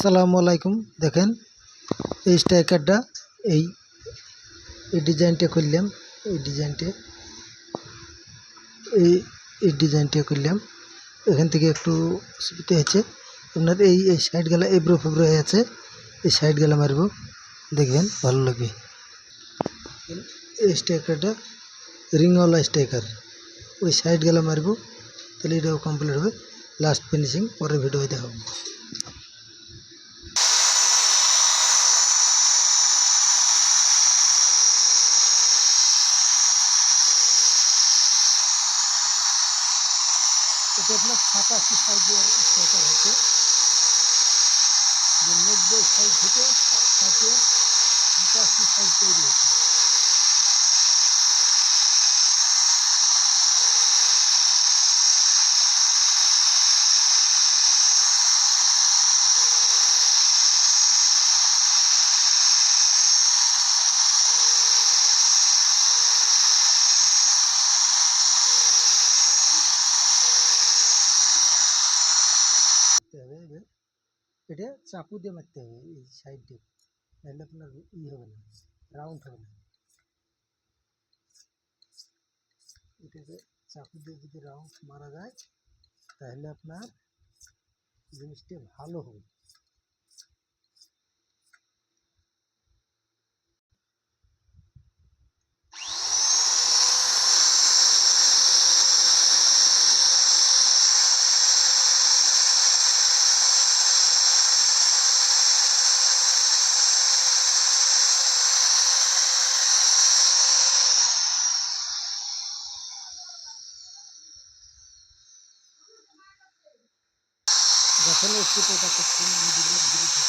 আসসালামু আলাইকুম। দেখেন, এই স্ট্রাইকারটা এই এই ডিজাইনটা করলাম, এই ডিজাইনটা এই এই ডিজাইনটা করলাম। এখান থেকে একটু অসুবিধা হয়েছে আপনার এই এই সাইডগুলা এবড়ো ফেবড়ো হয়ে আছে। এই সাইডগুলা মারবো। দেখবেন ভালো লাগবে। এই স্ট্রাইকারটা রিংওয়ালা স্ট্রাইকার ওই সাইডগুলা মারবো, তাহলে এটাও কমপ্লিট হবে। লাস্ট ফিনিশিং পরের ভিডিও দেখাবো এটা আপনার সাতাশি সাইজের সোয়েটার হচ্ছে নব্বই সাইজ থেকে সাতাশি সাইজ তৈরি হয়েছে। এটা চাকু দিয়ে মারতে হবে এই সাইড দিয়ে নাহলে আপনার ই হবে না রাউন্ড হবে না এটাকে চাকু দিয়ে যদি রাউন্ড মারা যায় তাহলে আপনার জিনিসটা ভালো হবে যখন একটু এটা করছেন নিজেদের দূরে থেকে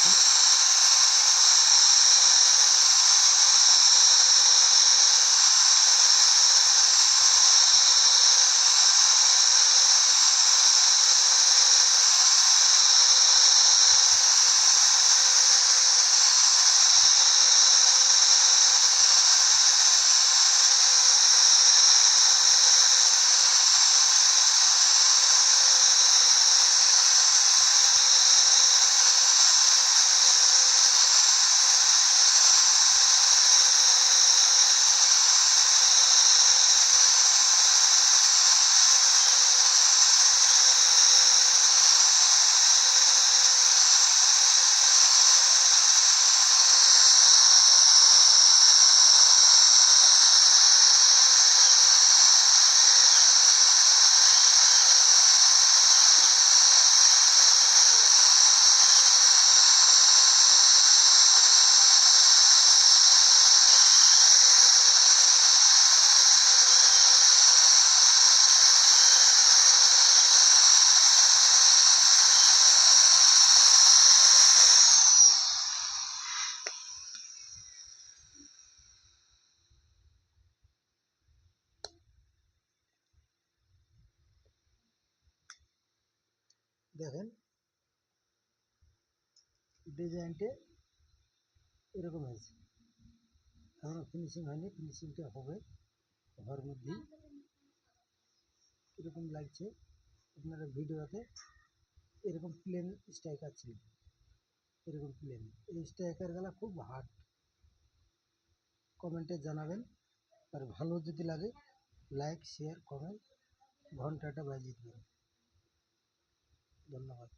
দেখেন ডিজাইনটা এরকম হয়েছে। এখনও ফিনিশিং হয়নি ফিনিশিংটা হবে হওয়ার মধ্যেই এরকম লাগছে, আপনারা ভিডিওতে এরকম প্লেন স্ট্রাইকার ছিল। এরকম প্লেন এই স্ট্রাইকারগুলো খুব হার্ড কমেন্টে জানাবেন। আর ভালো যদি লাগে লাইক শেয়ার কমেন্ট ঘন্টাটা বাজিয়ে দেবেন। ধন্যবাদ।